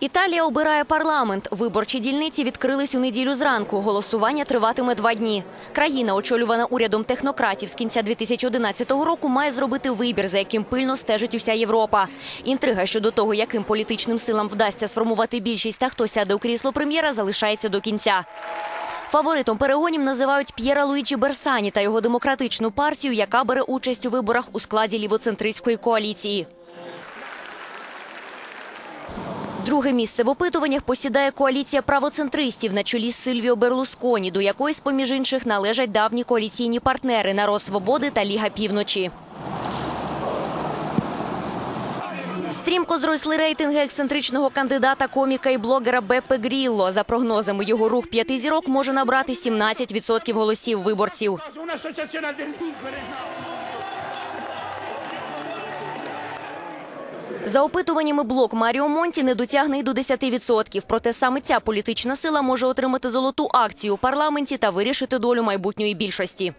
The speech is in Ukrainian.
Італія обирає парламент. Виборчі дільниці відкрились у неділю зранку. Голосування триватиме два дні. Країна, очолювана урядом технократів з кінця 2011 року, має зробити вибір, за яким пильно стежить уся Європа. Інтрига щодо того, яким політичним силам вдасться сформувати більшість та хто сяде у крісло прем'єра, залишається до кінця. Фаворитом перегонів називають П'єра Луїджі Берсані та його демократичну партію, яка бере участь у виборах у складі лівоцентристської коаліції. Друге місце в опитуваннях посідає коаліція правоцентристів на чолі з Сильвіо Берлусконі, до якої, з поміж інших, належать давні коаліційні партнери Народ Свободи та Ліга Півночі. Стрімко зросли рейтинги ексцентричного кандидата коміка і блогера Беппе Грілло. За прогнозами, його рух п'яти зірок може набрати 17% голосів виборців. За опитуваннями блок Маріо Монті не дотягне й до 10%. Проте саме ця політична сила може отримати золоту акцію у парламенті та вирішити долю майбутньої більшості.